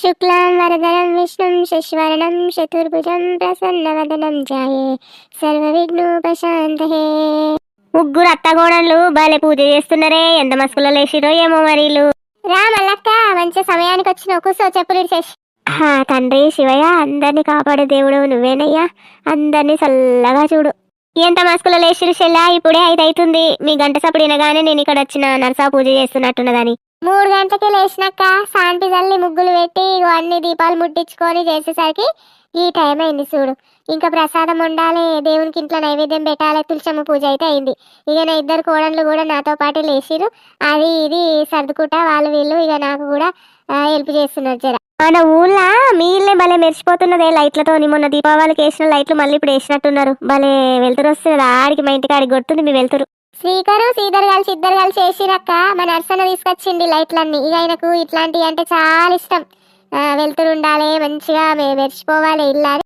శుక్లాం వరదరం విష్ణుం శశివర్ణం చతుర్భుజం ప్రసన్నవదనం ధ్యాయే సర్వ విఘ్నోపశాంతహే ముగ్గురు అత్తగోడళ్ళు బాలే పూజ చేస్తున్నారే ఎంత మస్కులో లేచిరో ఏమో మరీలు. రా మల్లక్క మంచి సమయానికి వచ్చిన కూర్చో చెప్పులు చేసి తండ్రి శివయ్య అందరిని కాపాడే దేవుడు నువ్వేనయ్యా. అందరినీ చల్లగా చూడు. ఎంత మస్కులో లేచిరు చెల్లా? ఇప్పుడే ఐదు అవుతుంది మీ గంట సప్పుడు వినగానే నేను ఇక్కడ వచ్చిన నరసా పూజ చేస్తున్నట్టున్నదని. మూడు గంటలకి లేచినాక శాంతి తల్లి ముగ్గులు పెట్టి ఇగో అన్ని దీపాలు ముట్టించుకొని చేసేసరికి ఈ టైం అయింది చూడు. ఇంకా ప్రసాదం ఉండాలి దేవునికి ఇంట్లో నైవేద్యం పెట్టాలి తులసమ్మ పూజ అయితే అయింది. ఇక నా ఇద్దరు కోడళ్ళు కూడా నాతో పాటు లేచిరు అది ఇది సర్దుకుంటా వాళ్ళు వీళ్ళు ఇక నాకు కూడా హెల్ప్ చేస్తున్నారు జర. మన ఊళ్ళో మీ ఇల్లే భలే మెరిసిపోతున్నదే లైట్లతో మొన్న దీపావళికి వేసిన లైట్లు మళ్ళీ ఇప్పుడు వేసినట్టున్నారు. భలే వెళ్తురు వస్తున్నది ఆడికి మా ఇంటికి ఆడికి కొడుతుంది మీ వెళ్తురు శ్రీకరు శ్రీధర్ కలిసి ఇద్దరు కలిసి వేసిరక్క. మా నర్సన తీసుకొచ్చింది లైట్లన్నీ. ఇక ఆయనకు ఇట్లాంటివి అంటే చాలా ఇష్టం. వెళ్తురు ఉండాలి మంచిగా మె- మెరిసిపోవాలి